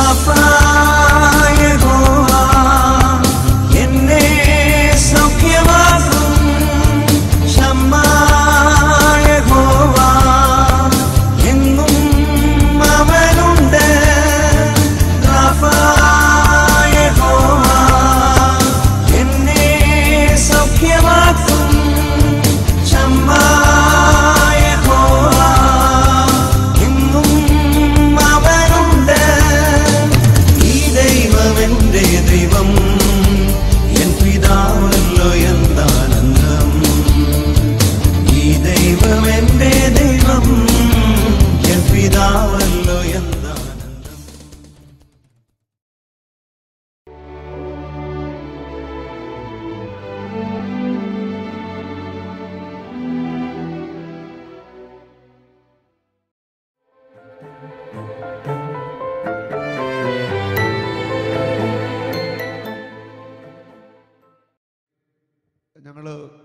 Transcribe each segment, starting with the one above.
Papa.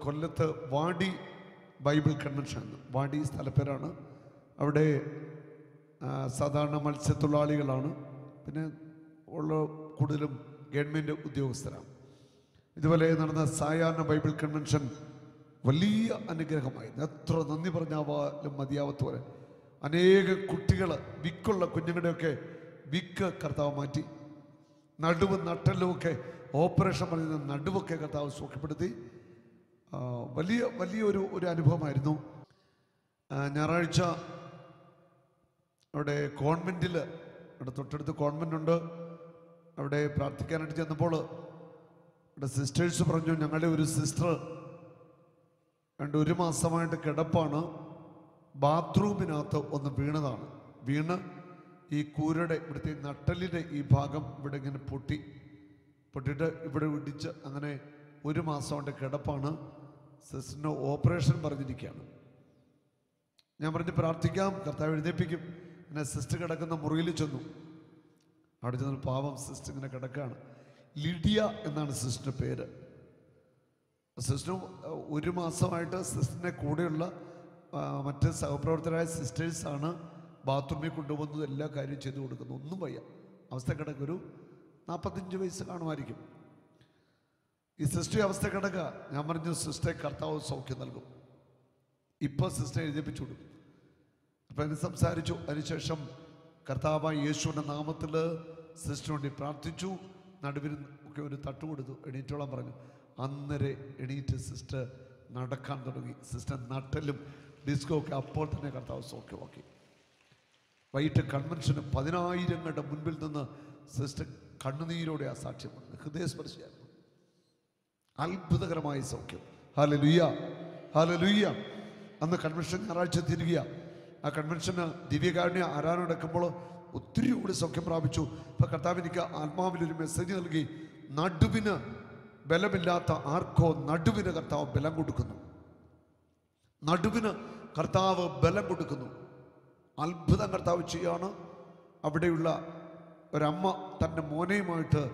കൊല്ലത്ത് വാടി Bible convention വാടി സ്ഥലപ്പേരാണ്. അവിടെ സാധാരണ മത്സ്യത്തൊഴിലാളികളാണ്. പിന്നെ ഉള്ള കൂടുതലും ഗവൺമെന്റ് ഉദ്യോഗസ്ഥരാണ്. ഇതുപോലെ നടന്ന സായാഹ്ന ബൈബിൾ കൺവെൻഷൻ വലിയ അനുഗ്രഹമായിരുന്നു. എത്ര നന്ദി പറഞ്ഞാവാലും മതിയാവത്ത പോലെ അനേക കുട്ടികൾ വിക്കുള്ള കുഞ്ഞുങ്ങളുടെയൊക്കെ വിക്ക് കർത്താവ് മാറ്റി. നടുവ് നട്ടലുമൊക്കെ ഓപ്പറേഷൻ പറയുന്ന നടുവൊക്കെ കർത്താവ് സുഖപ്പെടുത്തി വലിയ വലിയൊരു ഒരു അനുഭവമായിരുന്നു. ഞായറാഴ്ച അവിടെ കോൺവെന്റിൽ അവിടെ തൊട്ടടുത്ത് കോൺവെന്റ് ഉണ്ട് അവിടെ പ്രാർത്ഥിക്കാനായിട്ട് ചെന്നപ്പോൾ അവിടെ സിസ്റ്റേഴ്സ് പറഞ്ഞു ഞങ്ങളുടെ ഒരു സിസ്റ്റർ രണ്ട് ഒരു മാസമായിട്ട് കിടപ്പാണ്. ബാത്റൂമിനകത്ത് ഒന്ന് വീണതാണ്. വീണ് ഈ കൂരയുടെ ഇവിടുത്തെ നട്ടലിന്റെ ഈ ഭാഗം ഇവിടെ ഇങ്ങനെ പൊട്ടി. പൊട്ടിയിട്ട് ഇവിടെ ഇടിച്ച് അങ്ങനെ ഒരു മാസം കൊണ്ട് കിടപ്പാണ്. സിസ്റ്ററിന് ഓപ്പറേഷൻ പറഞ്ഞിരിക്കുകയാണ്. ഞാൻ പറഞ്ഞ് പ്രാർത്ഥിക്കാം കർത്താവ് എഴുന്നേപ്പിക്കും എന്നെ സിസ്റ്റർ കിടക്കുന്ന മുറിയിൽ ചെന്നു. അവിടെ ചെന്ന പാവം സിസ്റ്റർ ഇങ്ങനെ കിടക്കുകയാണ്. ലിഡിയ എന്നാണ് സിസ്റ്ററിന്റെ പേര്. സിസ്റ്ററും ഒരു മാസമായിട്ട് സിസ്റ്ററിന്റെ കൂടെയുള്ള മറ്റ് സഹപ്രവർത്തകരായ സിസ്റ്റേഴ്സാണ് ബാത്റൂമിൽ കൊണ്ടുപോകുന്നത് എല്ലാ കാര്യവും ചെയ്തു കൊടുക്കുന്നത്. ഒന്നും വയ്യ. അവസ്ഥ കിടക്കൊരു നാൽപ്പത്തഞ്ച് വയസ്സ് കാണുമായിരിക്കും. ഈ സിസ്റ്റർ അവസ്ഥ കിടക്കുക ഞാൻ പറഞ്ഞു സിസ്റ്ററെ കർത്താവ് സൗഖ്യം നൽകും. ഇപ്പോൾ സിസ്റ്റർ എഴുതിപ്പിച്ചു കൊടുക്കും അപ്പം എന്നെ സംസാരിച്ചു. അതിനുശേഷം കർത്താവായ യേശുവിന്റെ നാമത്തിൽ സിസ്റ്ററിന് വേണ്ടി പ്രാർത്ഥിച്ചു. നടുവിന് ഒക്കെ ഒരു തട്ട് കൊടുത്തു. എണീറ്റോളം പറഞ്ഞു. അന്നേരെ എണീറ്റ് സിസ്റ്റർ നടക്കാൻ തുടങ്ങി. സിസ്റ്റർ നട്ടലും ഡിസ്കോ ഒക്കെ അപ്പോൾ തന്നെ കർത്താവ് സൗഖ്യമാക്കി. വൈകിട്ട് കൺവെൻഷന് പതിനായിരങ്ങളുടെ മുൻപിൽ നിന്ന് സിസ്റ്റർ കണ്ണുനീരോടെ ആ സാക്ഷ്യം പറഞ്ഞു ഹൃദയസ്പർശിയായിരുന്നു. അത്ഭുതകരമായ സൗഖ്യം. ഹാല ലുയ്യ ഹാല ലുയ്യ അന്ന് കൺവെൻഷൻ ഞായറാഴ്ച തിരികുക ആ കൺവെൻഷന് ദിവ്യകാരുണ്യ ആരാനടക്കുമ്പോൾ ഒത്തിരി കൂടി സൗഖ്യം പ്രാപിച്ചു. ഇപ്പം കർത്താവ് എനിക്ക് ആത്മാവിലൊരു മെസ്സേജ് നൽകി. നടുവിന് ബലമില്ലാത്ത ആർക്കോ നടുവിന് കർത്താവ് ബലം കൊടുക്കുന്നു. നടുവിന് കർത്താവ് ബലം കൊടുക്കുന്നു. അത്ഭുതം കർത്താവ് ചെയ്യാണ്. അവിടെയുള്ള ഒരമ്മ തന്റെ മോനെയുമായിട്ട്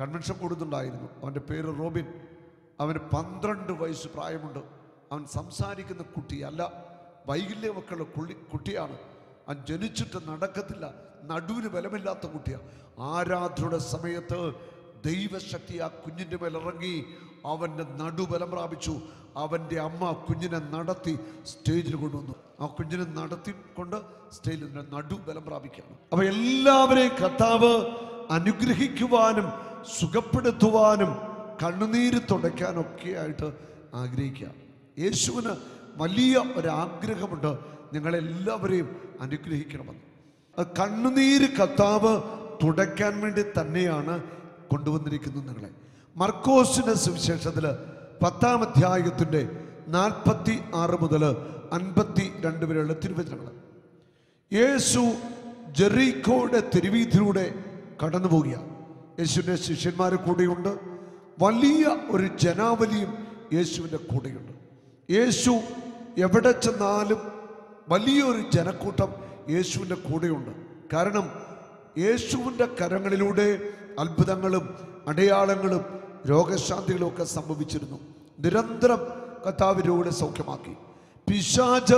കൺവെൻഷൻ കൂടുന്നുണ്ടായിരുന്നു. അവന്റെ പേര് റോബിൻ. അവന് പന്ത്രണ്ട് വയസ്സ് പ്രായമുണ്ട്. അവൻ സംസാരിക്കുന്ന കുട്ടിയല്ല. വൈകല്യമൊക്കെയുള്ള കുള്ളി കുട്ടിയാണ്. അവൻ ജനിച്ചിട്ട് നടക്കത്തില്ല. നടുവിന് ബലമില്ലാത്ത കുട്ടിയാണ് ആരാധനയുടെ സമയത്ത് ദൈവശക്തി ആ കുഞ്ഞിന്റെ മേലിറങ്ങി അവന്റെ നടുബലം പ്രാപിച്ചു. അവന്റെ അമ്മ കുഞ്ഞിനെ നടത്തി സ്റ്റേജിൽ കൊണ്ടുവന്നു. ആ കുഞ്ഞിനെ നടത്തിക്കൊണ്ട് സ്റ്റേജിൽ നടുബലം പ്രാപിക്കുകയാണ്. അപ്പൊ എല്ലാവരെയും കർത്താവ് അനുഗ്രഹിക്കുവാനും സുഖപ്പെടുത്തുവാനും കണ്ണുനീര് തുടയ്ക്കാനൊക്കെ ആയിട്ട് ആഗ്രഹിക്കുക. യേശുവിന് വലിയ ഒരാഗ്രഹമുണ്ട്. നിങ്ങളെല്ലാവരെയും അനുഗ്രഹിക്കണമെന്ന്. കണ്ണുനീര് കത്താവ് തുടയ്ക്കാൻ വേണ്ടി തന്നെയാണ് കൊണ്ടുവന്നിരിക്കുന്നത് നിങ്ങളെ മർക്കോസിന്റെ സുവിശേഷത്തിൽ പത്താം അധ്യായത്തിന്റെ നാൽപ്പത്തി ആറ് മുതൽ അൻപത്തി രണ്ട് വരെയുള്ള തിരുവചനങ്ങൾ. യേശു ജെറീക്കോയുടെ തെരുവീതിയിലൂടെ കടന്നു പോവുക യേശുവിന്റെ ശിഷ്യന്മാർ കൂടെയുണ്ട്. വലിയ ഒരു ജനാവലിയും യേശുവിന്റെ കൂടെയുണ്ട്. യേശു എവിടെ ചെന്നാലും വലിയൊരു ജനക്കൂട്ടം യേശുവിന്റെ കൂടെയുണ്ട്. കാരണം യേശുവിന്റെ കരങ്ങളിലൂടെ അത്ഭുതങ്ങളും അടയാളങ്ങളും രോഗശാന്തികളും ഒക്കെ സംഭവിച്ചിരുന്നു. നിരന്തരം കർത്താവ് സൗഖ്യമാക്കി. പിശാച്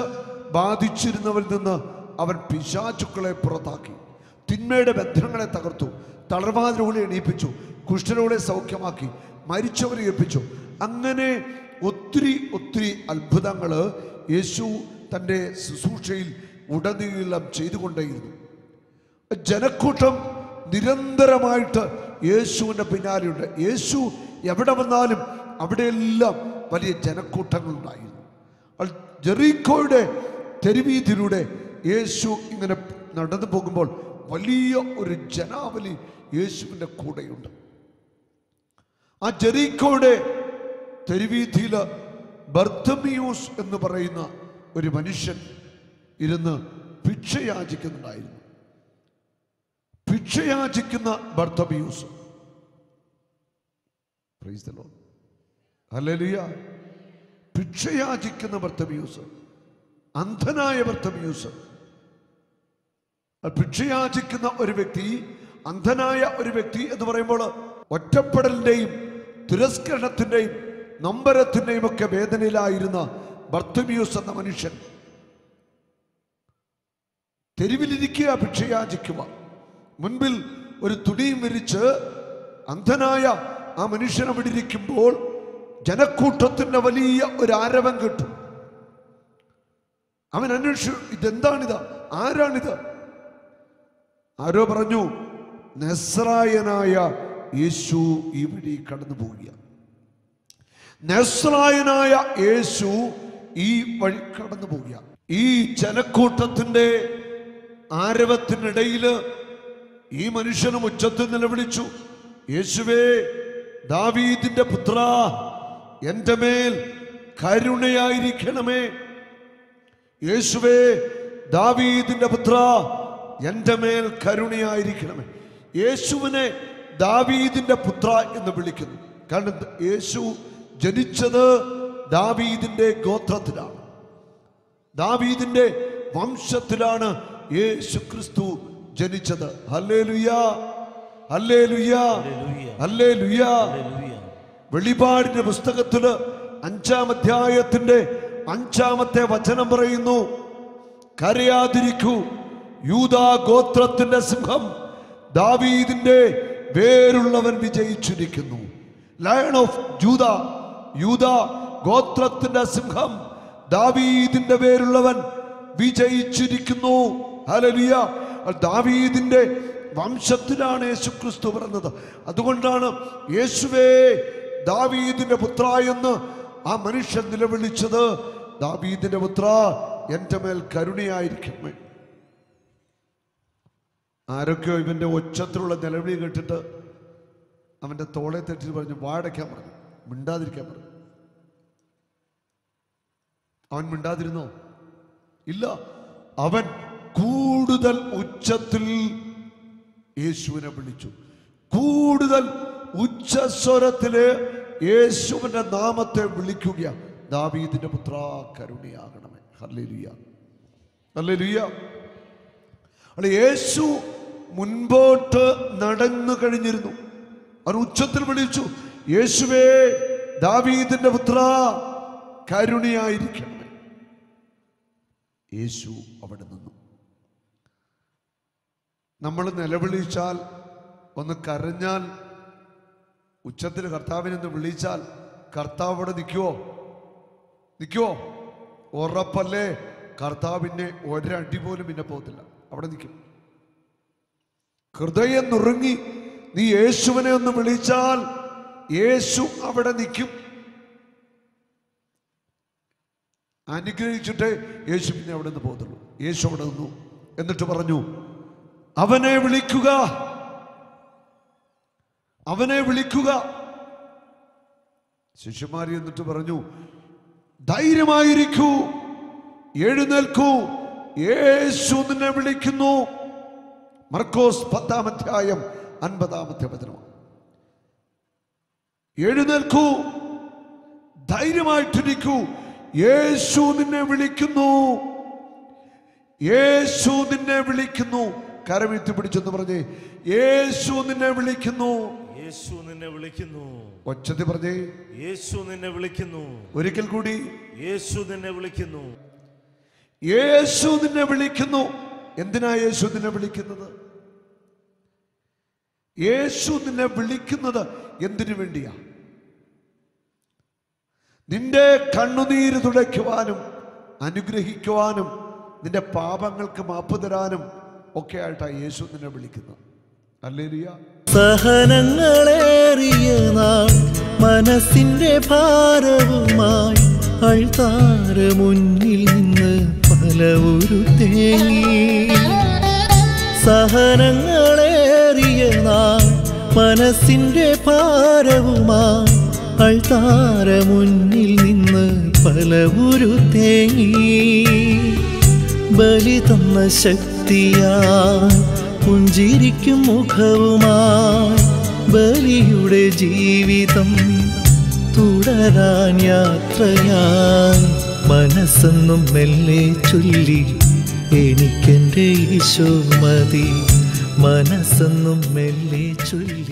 ബാധിച്ചിരുന്നവരിൽ നിന്ന് അവൻ പിശാചുക്കളെ പുറത്താക്കി. തിന്മയുടെ ബന്ധനങ്ങളെ തകർത്തു. തളർവാതിലൂടെ എണീപ്പിച്ചു. കുഷ്ഠരോടെ സൗഖ്യമാക്കി. മരിച്ചവരെ ഏൽപ്പിച്ചു. അങ്ങനെ ഒത്തിരി ഒത്തിരി അത്ഭുതങ്ങൾ യേശു തന്റെ ശുശ്രൂഷയിൽ ഉടനീളം ചെയ്തുകൊണ്ടേയിരുന്നു. ജനക്കൂട്ടം നിരന്തരമായിട്ട് യേശുവിന്റെ പിന്നാലെയുണ്ട്. യേശു എവിടെ വന്നാലും അവിടെയെല്ലാം വലിയ ജനക്കൂട്ടങ്ങളുണ്ടായിരുന്നു. ജെറീക്കോയുടെ തെരുവീതിയിലൂടെ യേശു ഇങ്ങനെ നടന്നു പോകുമ്പോൾ വലിയ ഒരു ജനാവലി യേശുവിന്റെ കൂടെയുണ്ട്. ആ ജെറീക്കോയുടെ തെരുവീഥിയിൽ ബർത്തമിയൂസ് എന്ന് പറയുന്ന ഒരു മനുഷ്യൻ ഇരുന്ന് ഭിക്ഷയാചിക്കുന്നുണ്ടായിരുന്നു. ഭിക്ഷയാചിക്കുന്ന ബർത്തമിയൂസ്. ഹല്ലേലൂയ ഭിക്ഷയാചിക്കുന്ന ബർത്തമിയൂസ് അന്ധനായ ബർത്തമിയൂസ് ഭിക്ഷയാചിക്കുന്ന ഒരു വ്യക്തി അന്ധനായ ഒരു വ്യക്തി എന്ന് പറയുമ്പോൾ ഒറ്റപ്പെടലിന്റെയും തിരസ്കരണത്തിന്റെയും നമ്പരത്തിന്റെയും ഒക്കെ വേദനയിലായിരുന്ന ബർത്തമ്യൂസ് എന്ന മനുഷ്യൻ തെരുവിലിരിക്കുക ഭിക്ഷയാചിക്കുക. മുൻപിൽ ഒരു തുടിയും വിരിച്ച് അന്ധനായ ആ മനുഷ്യനെ വിടിയിരിക്കുമ്പോൾ ജനക്കൂട്ടത്തിന്റെ വലിയ ഒരു ആരവം കിട്ടും. അവൻ അന്വേഷിച്ചു ഇതെന്താണിത്? ആരാണിത്? ആരോ പറഞ്ഞു നെസ്രായനായ യേശു ഈ വഴി കടന്നു പോവുക നസ്രായനായ യേശു ഈ വഴി കടന്നു പോവുക ഈ ജനക്കൂട്ടത്തിന്റെ ആരവത്തിനിടയിൽ ഈ മനുഷ്യനും ഉച്ചത്തിൽ നിലവിളിച്ചു യേശുവേ ദാവീദിന്റെ പുത്ര എന്റെ മേൽ കരുണയായിരിക്കണമേ. യേശുവേ ദാവീദിന്റെ പുത്ര എന്റെ മേൽ കരുണയായിരിക്കണമേ. യേശുവിനെ ദാവീദിന്റെ പുത്ര എന്ന് വിളിക്കുന്നു. കാരണം യേശു ജനിച്ചത് ദാവീദിന്റെ ഗോത്രത്തിലാണ്. ദാവീദിന്റെ വംശത്തിലാണ് യേശു ക്രിസ്തു ജനിച്ചത്. വെളിപാടിന്റെ പുസ്തകത്തിൽ അഞ്ചാം അധ്യായത്തിന്റെ അഞ്ചാമത്തെ വചനം പറയുന്നു കരയാതിരിക്കൂ യൂതാ ഗോത്രത്തിന്റെ സിംഹം ദാവീദിന്റെ വേരുള്ളവൻ വിജയിച്ചിരിക്കുന്നു. ലയൺ ഓഫ് ജൂത യൂത ഗോത്രത്തിന്റെ സിംഹം ദാവീദിന്റെ പേരുള്ളവൻ വിജയിച്ചിരിക്കുന്നു. ഹലലിയ ദാവീദിന്റെ വംശത്തിലാണ് യേശു ക്രിസ്തു പറഞ്ഞത് അതുകൊണ്ടാണ് യേശുവേ ദാവീദിന്റെ പുത്ര എന്ന് ആ മനുഷ്യൻ നിലവിളിച്ചത്. ദാവീദിന്റെ പുത്ര എന്റെ മേൽ കരുണയായിരിക്കണമേ. ആരൊക്കെയോ ഇവന്റെ ഒച്ചത്തിലുള്ള നിലവിളി കേട്ടിട്ട് അവന്റെ തോളെ തെറ്റിട്ട് പറഞ്ഞു വാടയ്ക്കാൻ പറഞ്ഞു. മിണ്ടാതിരിക്കാൻ പറഞ്ഞു. അവൻ മിണ്ടാതിരുന്നോ? ഇല്ല. അവൻ കൂടുതൽ ഉച്ചത്തിൽ യേശുവിനെ വിളിച്ചു. കൂടുതൽ ഉച്ചസ്വരത്തിൽ യേശുവിന്റെ നാമത്തെ വിളിക്കുക ദാവീദിന്റെ പുത്ര കരുണയാകണമേ. ഹല്ലേലൂയ. ഹല്ലേലൂയ. അല്ല യേശു മുൻപോട്ട് നടന്നു കഴിഞ്ഞിരുന്നു. അവൻ ഉച്ചത്തിൽ വിളിച്ചു യേശുവേ ദാവീദിന്റെ പുത്ര കരുണയായിരിക്കണമേ. യേശു അവിടെ നിന്നു. നമ്മൾ നിലവിളിച്ചാൽ ഒന്ന് കരഞ്ഞാൽ ഉച്ചത്തിൽ കർത്താവിനെ ഒന്ന് വിളിച്ചാൽ കർത്താവ് അവിടെ നിൽക്കുവോ? നിൽക്കുവോ? ഉറപ്പല്ലേ? കർത്താവിനെ ഒരടി പോലും പിന്നെ പോകത്തില്ല. അവിടെ നിൽക്കും. ഹൃദയം നുറുങ്ങി നീ യേശുവിനെ ഒന്ന് വിളിച്ചാൽ യേശു അവിടെ നിൽക്കും. അനുഗ്രഹിച്ചിട്ടേ യേശു പിന്നെ അവിടെ നിന്ന് പോകത്തുള്ളൂ യേശു അവിടെ നിന്നു. എന്നിട്ട് പറഞ്ഞു അവനെ വിളിക്കുക. അവനെ വിളിക്കുക. ശിഷ്യന്മാർ എന്നിട്ട് പറഞ്ഞു ധൈര്യമായിരിക്കൂ. എഴുന്നേൽക്കൂ. യേശു നിന്നെ വിളിക്കുന്നു. മർക്കോസ് പത്താം അധ്യായം അൻപതാമത്തെ വചനമാണ് എഴുന്നേൽക്കൂ ധൈര്യമായിട്ടിരിക്കൂ. യേശു നിന്നെ വിളിക്കുന്നു. യേശു നിന്നെ വിളിക്കുന്നു. കരവീഴ്ത്തി പിടിച്ചെന്ന് പറഞ്ഞേ. യേശു നിന്നെ വിളിക്കുന്നു. യേശു നിന്നെ വിളിക്കുന്നു. ഒച്ചത്തി പറഞ്ഞേ. യേശു നിന്നെ വിളിക്കുന്നു. ഒരിക്കൽ കൂടി. യേശു നിന്നെ വിളിക്കുന്നു. യേശു നിന്നെ വിളിക്കുന്നു. എന്തിനാ യേശു നിന്നെ വിളിക്കുന്നത്? യേശു നിന്നെ വിളിക്കുന്നത് എന്തിനു വേണ്ടിയാ? നിന്റെ കണ്ണുനീര് തുടയ്ക്കുവാനും അനുഗ്രഹിക്കുവാനും നിന്റെ പാപങ്ങൾക്ക് മാപ്പ് തരാനും ഒക്കെ ആയിട്ടാണ് യേശു നിന്നെ വിളിക്കുന്നത്. അല്ലേലിയ സഹനങ്ങളേറിയ നാൾ മനസ്സിന്റെ ഭാരവുമായി അൾത്താര മുന്നിൽ നിന്ന് പല ഒരു തേങ്ങി. സഹനങ്ങളേറിയ നാൾ ഭാരവുമായി അൾത്താര മുന്നിൽ നിന്ന് പല ഒരു തേങ്ങി ബലി തന്ന ശക്തിയായി പുഞ്ചിരിക്കും മുഖവുമായി ബലിയുടെ ജീവിതം തുടരാൻ യാത്രയാ മനസ്സെന്നും മെല്ലെ ചൊല്ലി എനിക്കെന്റെ ഈശോ മതി. മനസ്സെന്നും മെല്ലെ ചൊല്ലി